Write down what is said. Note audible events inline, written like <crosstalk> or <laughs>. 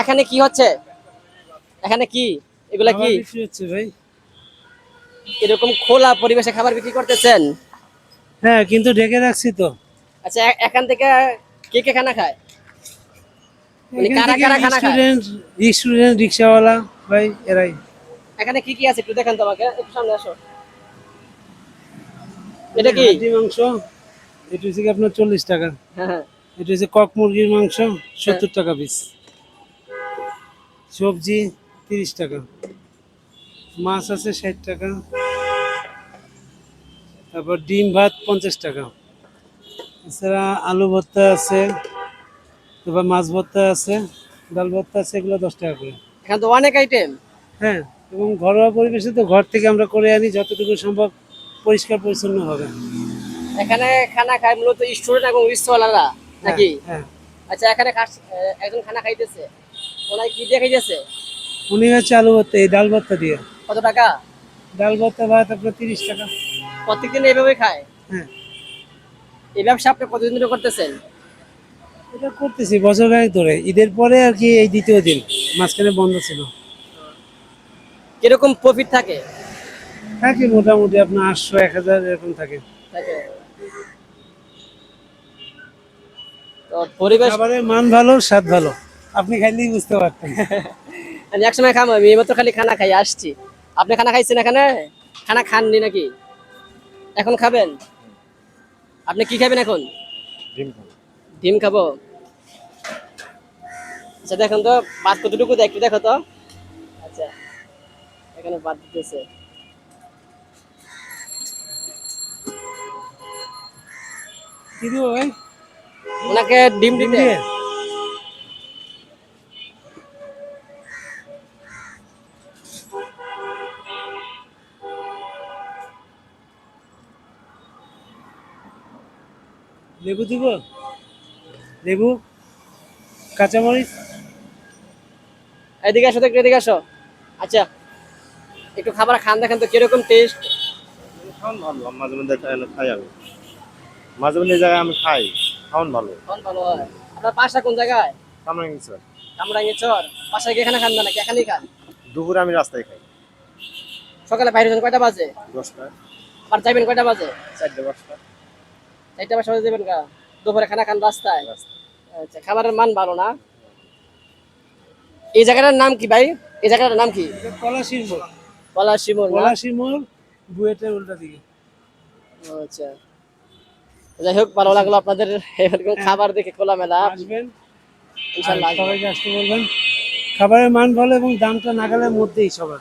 এখানে কি হচ্ছে? এখানে কি? এগুলা কি? হচ্ছে ভাই। এরকম খোলা পরিবেশে খাবার বিক্রি করতেছেন? হ্যাঁ কিন্তু ঢেকে রাখছি তো। আচ্ছা এখান থেকে কে কে খানা খায়? মানে কারা কারা খানা খায়? স্টুডেন্ট রিক্সাওয়ালা ভাই এরাই। এখানে কি কি আছে একটু দেখান তো আমাকে একটু সামনে আসো। এটা কি? হাড্ডি মাংস এটা হচ্ছে আপনার চল্লিশ টাকা। হ্যাঁ হ্যাঁ। এটা হচ্ছে কক মুরগির মাংস সত্তর টাকা পিস সবজি তিরিশ টাকা মাছ আছে ষাট টাকা তারপর ডিম ভাত পঞ্চাশ টাকা এছাড়া আলু ভর্তা আছে তারপর মাছ ভর্তা আছে ডাল ভর্তা আছে এগুলো দশ টাকা করে। এখানে তো অনেক আইটেম হ্যাঁ এবং ঘরোয়া পরিবেশে তো ঘর থেকে আমরা করে আনি যতটুকু সম্ভব পরিষ্কার পরিচ্ছন্ন হবে। এখানে খানা খায় মূলত স্টুডেন্ট এবং রিক্সাওয়ালারা নাকি? হ্যাঁ। আচ্ছা এখানে একজন খানা খাইতেছে। ওনার কি দিয়ে খাইতেছে? উনি হচ্ছে আলু ভর্তা এই ডাল ভর্তা দিয়ে। কত টাকা? ডাল ভর্তা ভাত আপনার তিরিশ টাকা। প্রত্যেকদিন এইভাবে খায়? হ্যাঁ। এই ব্যবসা আপনি কতদিন ধরে করতেছেন? এটা করতেছি বছর খানেক ধরে। ঈদের পরে আর কি এই দ্বিতীয় দিন মাঝখানে বন্ধ ছিল। কীরকম প্রফিট থাকে? থাকে মোটামুটি আপনার আটশো এক হাজার এরকম থাকে। থাকে। পরিবেশ খাবারের মান ভালো স্বাদ ভালো। আপনি খাইলেই বুঝতে পারতেন। <laughs> আমি একসময় খাম আমি এইমাত্র খালি খানা খাই আসছি। আপনি খানা খাইছেন এখানে? খানা খাননি নাকি? এখন খাবেন? আপনি কি খাবেন এখন? ডিম খাব। আচ্ছা দেখুন তো ভাত কতটুকু একটু দেখো তো। আচ্ছা এখানে ভাত দিতেছে। কি দিব ভাই? ওনাকে ডিম ডিম দিতে? লেবু দিব? লেবু কাঁচামরিচ? এদিকে আসো একটু এদিকে আসো। আচ্ছা একটু খাবার খান দেখেন তো কীরকম টেস্ট খাওয়ান ভালো মাঝে মধ্যে খাই- খাই আমি। মাঝে মধ্যে জায়গায় আমি খাই খাওয়ান ভালো। কোন ভালো হয়। আপনার পাশা কোন জায়গায়? কামরাঙ্গি স্যার কামরাঙ্গি চর পাশায় কি এখানে খান না নাকি এখানেই খান? দুপুরে আমি রাস্তায় খাই। সকালে বাইরে কয়টা বাজে? দশটা আর যাবেন কয়টা বাজে? চারটে পাঁচটা। চারটা বাজে বাজে যাবেন গা দুপুরে খানা খান রাস্তায়। আচ্ছা খাবারের মান ভালো না? এই জায়গাটার নাম কি ভাই? এই জায়গাটার নাম কি? পলাশির মোড় পলা শিমুর না? পলাশির মোড় বুয়েটের উল্টা দিকে। আচ্ছা। যাই হোক ভালো লাগল আপনাদের এরকম খাবার দেখে খোলামেলা। আসবেন। সবাইকে আসতে বলবেন। খাবারের মান ভালো এবং দামটা নাগালের মধ্যেই সবার।